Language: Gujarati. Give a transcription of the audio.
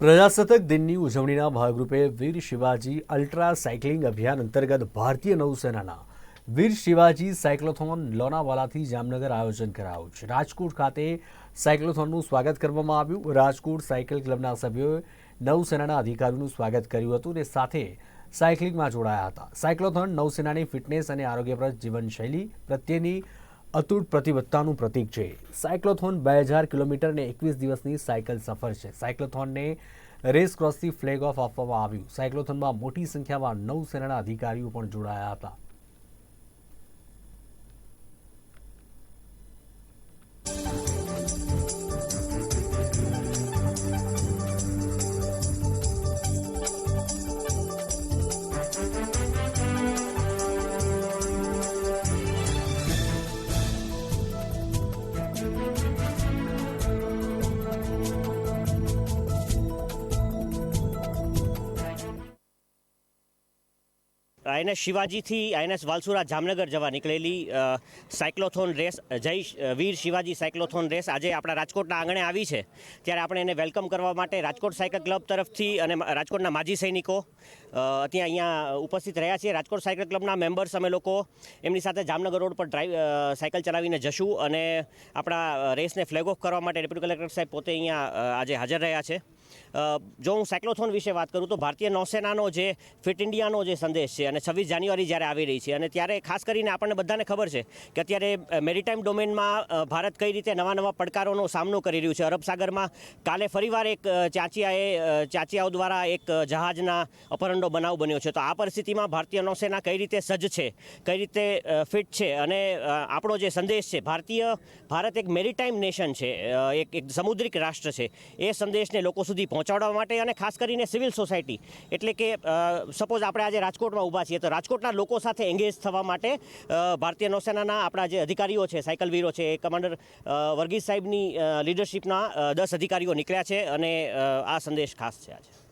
પ્રજાસત્તાક દિનની ઉજવણીના ભાગરૂપે વીર શિવાજી અલ્ટ્રા સાયકલિંગ અભિયાન અંતર્ગત ભારતીય નૌસેનાના વીર શિવાજી સાયક્લોથોન લોનાવાલાથી જામનગર આયોજન કરાયું છે. રાજકોટ ખાતે સાયક્લોથોનનું સ્વાગત કરવામાં આવ્યું. રાજકોટ સાયકલ ક્લબના સભ્યોએ નૌસેનાના અધિકારીઓનું સ્વાગત કર્યું હતું અને સાથે સાયકલિંગમાં જોડાયા હતા. સાયક્લોથોન નૌસેનાની ફિટનેસ અને આરોગ્યપ્રદ જીવનશૈલી પ્રત્યેની અતૂટ પ્રતિબદ્ધતાનું પ્રતીક છે. સાયક્લોથોન બે હજાર કિલોમીટર અને એકવીસ દિવસની સાયકલ સફર છે. સાયક્લોથોનને રેસ ક્રોસથી ફ્લેગ ઓફ આપવામાં આવ્યું. સાયક્લોથોનમાં મોટી સંખ્યામાં નૌસેનાના અધિકારીઓ પણ જોડાયા હતા. આઈએનએસ શિવાજીથી આઈએનએસ વાલસુરા જામનગર જવા નીકળેલી સાયક્લોથોન રેસ જય વીર શિવાજી સાયક્લોથોન રેસ આજે આપણા રાજકોટના આંગણે આવી છે. ત્યારે આપણે એને વેલકમ કરવા માટે રાજકોટ સાયકલ ક્લબ તરફથી અને રાજકોટના માજી સૈનિકો ત્યાં અહીંયા ઉપસ્થિત રહ્યા છીએ. રાજકોટ સાયકલ ક્લબના મેમ્બર્સ, અમે લોકો એમની સાથે જામનગર રોડ પર ડ્રાઈવ સાયકલ ચલાવીને જશું અને આપણા રેસને ફ્લેગ ઓફ કરવા માટે ડેપ્યુટી કલેક્ટર સાહેબ પોતે અહીંયા આજે હાજર રહ્યા છે. જો હું સાયક્લોથોન વિશે વાત કરું તો ભારતીય નૌસેનાનો જે ફિટ ઇન્ડિયાનો જે સંદેશ છે અને છવ્વીસ જાન્યુઆરી જ્યારે આવી રહી છે અને ત્યારે ખાસ કરીને આપણને બધાને ખબર છે કે અત્યારે મેરીટાઈમ ડોમેનમાં ભારત કઈ રીતે નવા નવા પડકારોનો સામનો કરી રહ્યું છે. અરબ સાગરમાં કાલે ફરીવાર એક ચાચિયાએ ચાચિયાઓ દ્વારા એક જહાજના જહાજના અપહરણનો બનાવ બન્યો છે. તો આ પરિસ્થિતિમાં ભારતીય નૌસેના કઈ રીતે સજ્જ છે? કઈ રીતે ફિટ છે? અને આપણો જે સંદેશ છે, ભારતીય, ભારત એક મેરીટાઈમ નેશન છે એક એક સમુદ્રિક રાષ્ટ્ર છે. એ સંદેશને લોકો સુધી પહોંચાડવા માટે અને ખાસ કરીને સિવિલ સોસાયટી. એટલે કે સપોઝ આપણે આજે રાજકોટમાં ઊભા છીએ, તો રાજકોટના લોકો સાથે એંગેજ થવા માટે ભારતીય નૌસેનાના આપણા જે અધિકારીઓ છે, સાયકલ વીરો છે કમાન્ડર વર્ગીસ સાહેબની લીડરશિપના દસ અધિકારીઓ નીકળ્યા છે અને આ સંદેશ ખાસ છે આજે.